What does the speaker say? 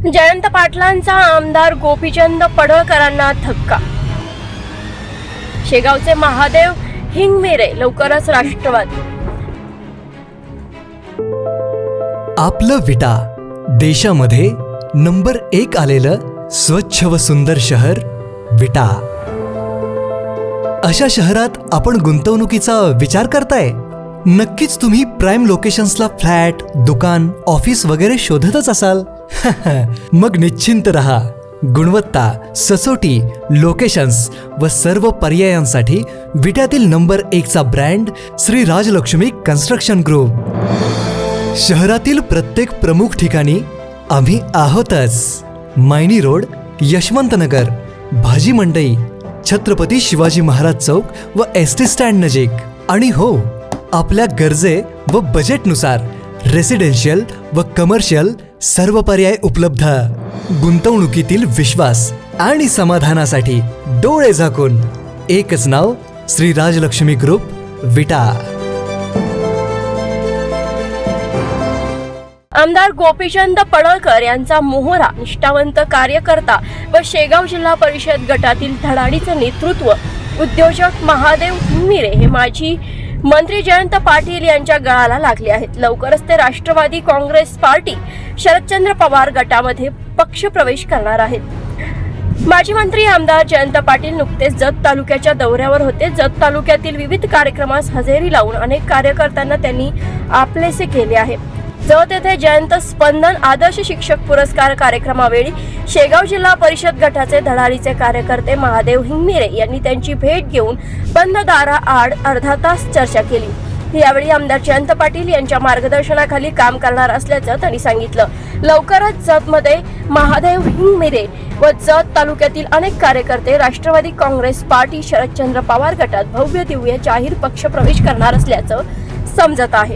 जयंत पाटलांचा आमदार गोपीचंद पडळकरांना धक्का. शेगावचे महादेव हिंगमेरे लवकरच राष्ट्रवादी. आपलं विटा. देशामध्ये नंबर एक आलेलं स्वच्छ व सुंदर शहर विटा. अशा शहरात आपण गुंतवणुकीचा विचार करताय? नक्कीच तुम्ही प्राईम लोकेशन्सला फ्लॅट दुकान ऑफिस वगैरे शोधतच असाल. मग निश्चिंत रहा. गुणवत्ता सचोटी लोकेशन्स व सर्व पर्यायांसाठी विट्यातील number एकचा brand Shri Rajlakshmi construction group शहरातील प्रत्येक प्रमुख ठिकाणी आम्ही आहोतच. मायनी रोड यशवंतनगर भाजी मंडई छत्रपती शिवाजी महाराज चौक व एस टी स्टँड नजीक. आणि हो आपल्या गरजे व बजेटनुसार रेसिडेन्शियल व कमर्शियल सर्व पर्याय उपलब्ध. गुंतवणुकीतील विश्वास आणि समाधानासाठी डोळे झाकून एकच नाव श्री राजलक्ष्मी ग्रुप विटा. आमदार गोपीचंद पडळकर यांचा मोहरा निष्ठावंत कार्यकर्ता व शेगाव जिल्हा परिषद गटातील धडाडीचं नेतृत्व उद्योजक महादेव हिंगमिरे हे माजी मंत्री जयंत पाटील यांच्या गळाला लागले आहेत. लवकरच ते राष्ट्रवादी काँग्रेस पार्टी शरदचंद्र पवार गटामध्ये पक्ष प्रवेश करणार आहेत. माजी मंत्री आमदार जयंत पाटील नुकतेच जत तालुक्याच्या दौऱ्यावर होते. जत तालुक्यातील विविध कार्यक्रमास हजेरी लावून अनेक कार्यकर्त्यांना त्यांनी आपलेसे केले आहे. जत येथे जयंत स्पंदन आदर्श शिक्षक पुरस्कार कार्यक्रमावेळी शेगाव जिल्हा परिषद गटाचे धडाडीचे कार्यकर्ते महादेव हिंगमिरे यांनी त्यांची भेट घेऊन बंद दारा आड अर्धा तास चर्चा केली. यावेळी आमदार जयंत पाटील यांच्या मार्गदर्शनाखाली काम करणार असल्याचं त्यांनी सांगितलं. लवकरच जतमध्ये महादेव हिंगमिरे व जत तालुक्यातील अनेक कार्यकर्ते राष्ट्रवादी काँग्रेस पार्टी शरदचंद्र पवार गटात भव्य दिव्य जाहीर पक्ष प्रवेश करणार असल्याचं समजत आहे.